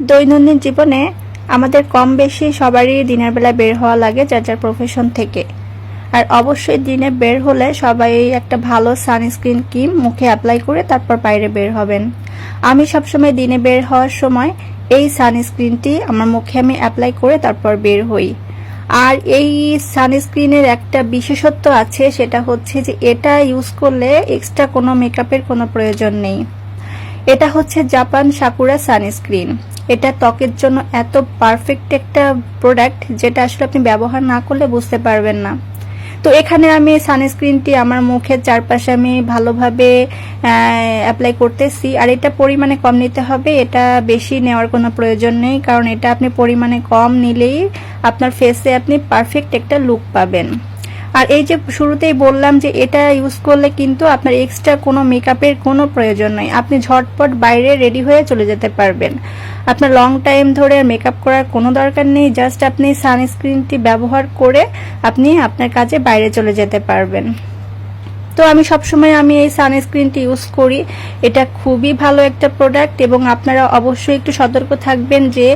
দৈনন্দিন জীবনে আমাদের কম বেশি সবারই দিনের বেলা বের হওয়া লাগে যার যার প্রফেশন থেকে। আর অবশ্যই দিনে বের হলে সবাই একটা ভালো সানস্ক্রিন ক্রিম মুখে অ্যাপ্লাই করে তারপর বাইরে বের হবেন। আমি সবসময় দিনে বের হওয়ার সময় এই সানস্ক্রিনটি আমার মুখে আমি অ্যাপ্লাই করে তারপর বের হই। আর এই সানস্ক্রিনের একটা বিশেষত্ব আছে, সেটা হচ্ছে যে এটা ইউজ করলে এক্সট্রা কোনো মেকআপের কোনো প্রয়োজন নেই। এটা হচ্ছে জাপান সাকুরা সানস্ক্রিন এটা ত্বকের জন্য এত পারফেক্ট একটা প্রোডাক্ট যেটা আসলে আপনি ব্যবহার না করলে বুঝতে পারবেন না। তো এখানে আমি সানস্ক্রিনটি আমার মুখের চারপাশে আমি ভালোভাবে অ্যাপ্লাই করতেছি। আর এটা পরিমাণে কম নিতে হবে, এটা বেশি নেওয়ার কোনো প্রয়োজন নেই, কারণ এটা আপনি পরিমাণে কম নিলেই আপনার ফেসে আপনি পারফেক্ট একটা লুক পাবেন। আর এই যে শুরুতেই বললাম যে এটা ইউজ করলে কিন্তু আপনার এক্সট্রা কোনো মেকআপের কোনো প্রয়োজন নেই। আপনি ঝটপট বাইরে রেডি হয়ে চলে যেতে পারবেন। আপনার লং টাইম ধরে মেকআপ করার কোনো দরকার নেই। জাস্ট আপনি সানস্ক্রিনটি ব্যবহার করে আপনি আপনার কাজে বাইরে চলে যেতে পারবেন। তো আমি সবসময় আমি এই সানস্ক্রিনটি ইউজ করি। এটা খুবই ভালো একটা প্রোডাক্ট এবং আপনারা অবশ্যই একটু সতর্ক থাকবেন যে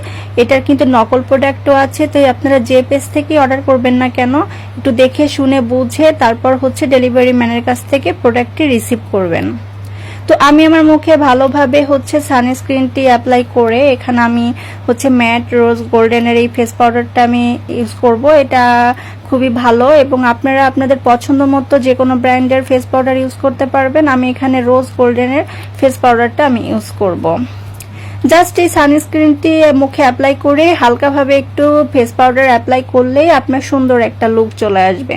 এটার কিন্তু নকল প্রোডাক্টও আছে তো আপনারা যে পেজ থেকে অর্ডার করবেন না কেন, একটু দেখে, শুনে, বুঝে, তারপর হচ্ছে ডেলিভারি ম্যানের কাছ থেকে প্রোডাক্টটি রিসিভ করবেন। তো আমি আমার মুখে ভালোভাবে হচ্ছে সানস্ক্রিনটি অ্যাপ্লাই করে এখানে আমি হচ্ছে ম্যাট রোজ গোল্ডেনের এই ফেস পাউডারটা আমি ইউজ করব। এটা খুবই ভালো এবং আপনারা আপনাদের পছন্দ মতো যে কোনো ব্র্যান্ডের ফেস পাউডার ইউজ করতে পারবেন আমি এখানে রোজ গোল্ডেনের ফেস পাউডারটা আমি ইউজ করব। জাস্ট এই সানস্ক্রিনটি মুখে অ্যাপ্লাই করে হালকাভাবে একটু ফেস পাউডার অ্যাপ্লাই করলেই আপনার সুন্দর একটা লুক চলে আসবে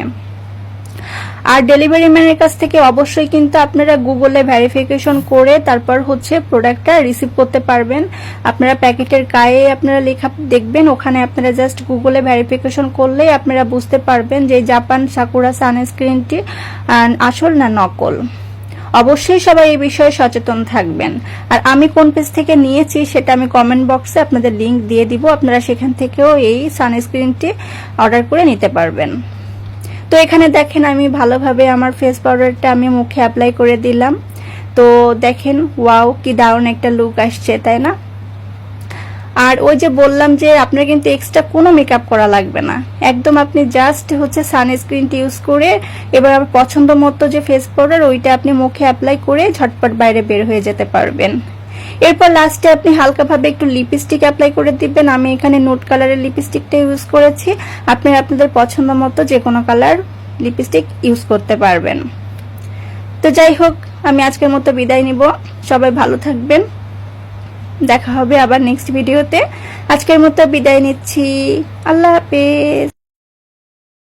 আর ডেলিভারি ম্যানের কাছ থেকে অবশ্যই কিন্তু আপনারা গুগলে ভেরিফিকেশন করে তারপর হচ্ছে প্রোডাক্টটা রিসিভ করতে পারবেন। আপনারা প্যাকেটের গায়ে আপনারা লেখা দেখবেন, ওখানে আপনারা জাস্ট গুগলে ভেরিফিকেশন করলেই আপনারা বুঝতে পারবেন যে জাপান সাকুরা সানস্ক্রিনটি আসল না নকল। অবশ্যই সবাই এই বিষয়ে সচেতন থাকবেন। আর আমি কোন পেজ থেকে নিয়েছি সেটা আমি কমেন্ট বক্সে আপনাদের লিংক দিয়ে দিব। আপনারা সেখান থেকেও এই সানস্ক্রিনটি অর্ডার করে নিতে পারবেন। তো এখানে দেখেন আমি ভালোভাবে আমার ফেস পাউডারটা আমি মুখে অ্যাপ্লাই করে দিলাম। তো দেখেন ওয়াও কি দারুণ একটা লুক আসছে, তাই না? আর ওই যে বললাম যে আপনার কিন্তু এক্সট্রা কোনো মেকআপ করা লাগবে না। একদম আপনি জাস্ট হচ্ছে সানস্ক্রিনটি ইউজ করে এবার আবার পছন্দ মতো যে ফেস পাউডার ওইটা আপনি মুখে অ্যাপ্লাই করে ঝটপট বাইরে বের হয়ে যেতে পারবেন। এরপর লাস্টে আপনি হালকাভাবে একটু লিপস্টিক অ্যাপ্লাই করে দিবেন। আমি এখানে নোট কালারের লিপস্টিকটা ইউজ করেছি। আপনি আপনাদের পছন্দ মতো যে কোনো কালার লিপস্টিক ইউজ করতে পারবেন। তো যাই হোক, আমি আজকের মতো বিদায় নিব। সবাই ভালো থাকবেন। দেখা হবে আবার নেক্সট ভিডিওতে আজকের মতো বিদায় নিচ্ছি। আল্লাহ হাফেজ।